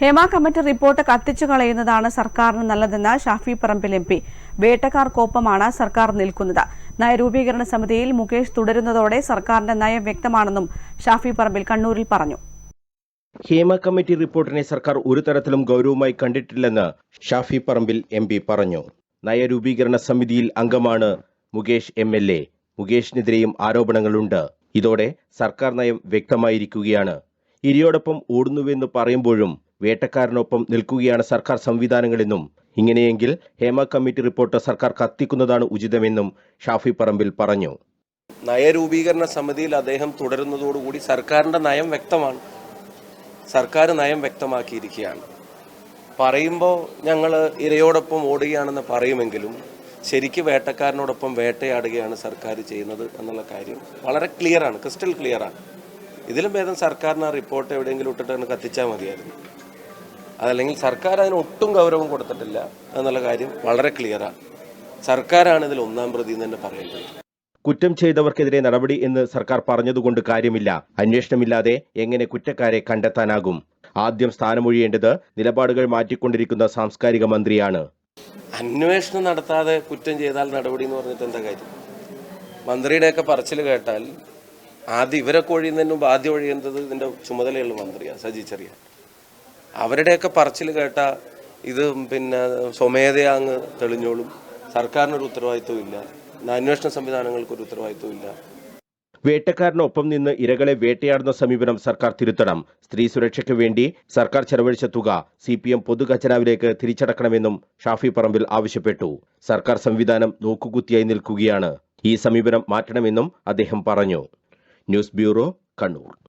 Hema committee report കത്തിച്ചു കളയുന്നതാണ് സർക്കാരിന് നല്ലതെന്ന് ഷാഫി പറമ്പിൽ എം പി. വേട്ടക്കാർക്കൊപ്പമാണ് സർക്കാർ നിൽക്കുന്നത്. നയരൂപീകരണ സമിതിയിൽ മുകേഷ് തുടരുന്നതോടെ സർക്കാരിന്റെ നയം വ്യക്തമാണെന്നും ഷാഫി പറമ്പിൽ കണ്ണൂരിൽ പറഞ്ഞു. ഹേമ കമ്മിറ്റി റിപ്പോർട്ടിനെ സർക്കാർ ഒരു തരത്തിലും ഗൗരവമായി കണ്ടിട്ടില്ലെന്ന് ഷാഫി പറമ്പിൽ എം പി പറഞ്ഞു. നയരൂപീകരണ സമിതിയിൽ അംഗമാണ് മുകേഷ് എം എൽ എ. മുകേഷിനെതിരെയും ആരോപണങ്ങളുണ്ട്. ഇതോടെ സർക്കാർ നയം വ്യക്തമായിരിക്കുകയാണ്. ഇരിയോടൊപ്പം ഓടുന്നുവെന്ന് പറയുമ്പോഴും വേട്ടക്കാരനൊപ്പം നിൽക്കുകയാണ് സർക്കാർ സംവിധാനങ്ങളെന്നും ഇങ്ങനെയെങ്കിൽ ഹേമ കമ്മിറ്റി റിപ്പോർട്ട് സർക്കാർ കത്തിക്കുന്നതാണ് ഉചിതമെന്നും ഷാഫി പറമ്പിൽ പറഞ്ഞു. നയരൂപീകരണ സമിതിയിൽ അദ്ദേഹം തുടരുന്നതോടുകൂടി സർക്കാരിന്റെ നയം വ്യക്തമാണ്. സർക്കാർ നയം വ്യക്തമാക്കിയിരിക്കുകയാണ്. പറയുമ്പോൾ ഞങ്ങൾ ഇരയോടൊപ്പം ഓടുകയാണെന്ന് പറയുമെങ്കിലും ശരിക്ക് വേട്ടക്കാരനോടൊപ്പം വേട്ടയാടുകയാണ് സർക്കാർ ചെയ്യുന്നത് എന്നുള്ള കാര്യം വളരെ ക്ലിയറാണ് ക്രിസ്റ്റൽ ക്ലിയറാണ്. ഇതിലും ഭേദം സർക്കാരിന് ആ റിപ്പോർട്ട് എവിടെയെങ്കിലും ഇട്ടിട്ട് കത്തിച്ചാൽ മതിയായിരുന്നു. അതല്ലെങ്കിൽ സർക്കാർ അതിന് ഒട്ടും ഗൗരവം കൊടുത്തിട്ടില്ല എന്നുള്ള കാര്യം വളരെ ക്ലിയറാണ് സർക്കാരാണ് ഇതിൽ ഒന്നാം പ്രതി എന്ന് തന്നെ പറയേണ്ടത്. കുറ്റം ചെയ്തവർക്കെതിരെ നടപടി എന്ന് സർക്കാർ പറഞ്ഞതുകൊണ്ട് കാര്യമില്ല. അന്വേഷണമില്ലാതെ എങ്ങനെ കുറ്റക്കാരെ കണ്ടെത്താനാകും? ആദ്യം സ്ഥാനമൊഴിയേണ്ടത് നിലപാടുകൾ മാറ്റിക്കൊണ്ടിരിക്കുന്ന സാംസ്കാരിക മന്ത്രിയാണ്. അന്വേഷണം നടത്താതെ കുറ്റം ചെയ്താൽ നടപടി എന്ന് പറഞ്ഞിട്ട് എന്താ കാര്യം? മന്ത്രിയുടെയൊക്കെ പറച്ചിൽ കേട്ടാൽ ആദ്യം ഇവരൊക്കെ ഒഴിയുന്നതിന് മുമ്പ് ആദ്യം ഒഴിയുന്നത് ഇതിന്റെ ചുമതലയുള്ള മന്ത്രിയാണ് സജി ചെറിയ അവരുടെയൊക്കെ പറച്ചിൽ കേട്ട ഇത് പിന്നെ സ്വമേധയാ അങ്ങ് തെളിഞ്ഞോളും. സർക്കാരിനൊരു ഉത്തരവാദിത്വം ഇല്ല. അന്വേഷണ സംവിധാനങ്ങൾക്കൊരു ഉത്തരവാദിത്വം ഇല്ല. വേട്ടക്കാരനൊപ്പം നിന്ന് ഇരകളെ വേട്ടയാടുന്ന സമീപനം സർക്കാർ തിരുത്തണം. സ്ത്രീ സുരക്ഷയ്ക്ക് വേണ്ടി സർക്കാർ ചെലവഴിച്ച തുക സി പി എം പൊതുഖജനാവിലേക്ക് തിരിച്ചടക്കണമെന്നും ഷാഫി പറമ്പിൽ ആവശ്യപ്പെട്ടു. സർക്കാർ സംവിധാനം നോക്കുകുത്തിയായി നിൽക്കുകയാണ്. ഈ സമീപനം മാറ്റണമെന്നും അദ്ദേഹം പറഞ്ഞു. News bureau Kannur.